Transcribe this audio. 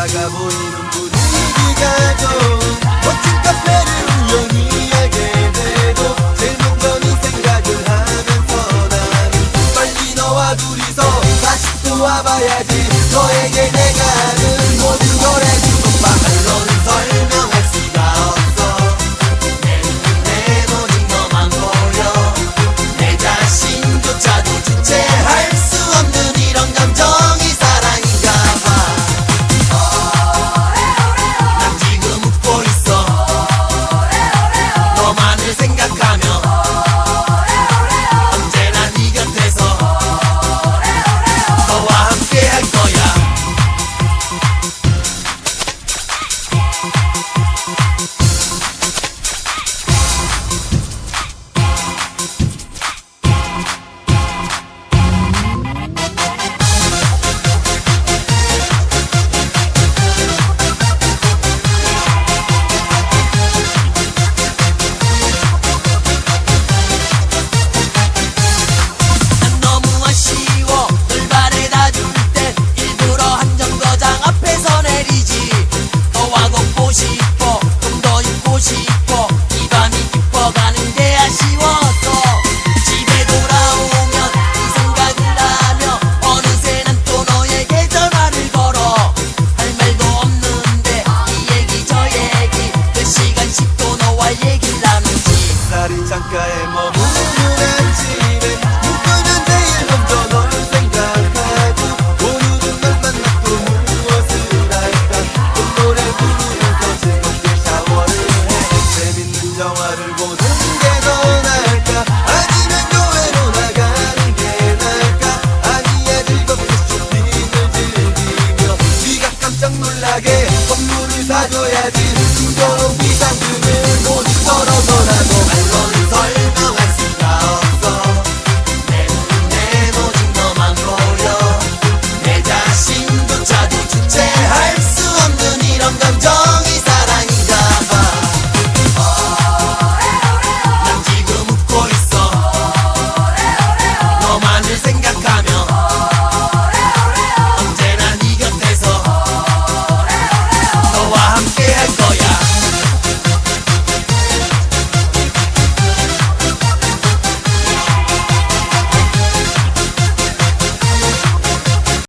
바다가 보이는 분위기가 좋은 멋진 카페를 우연히 알게 되고 질문거리 생각을 하면서 나는 빨리 너와 둘이서 다시 또 와봐야지. 너에게 내가 I'll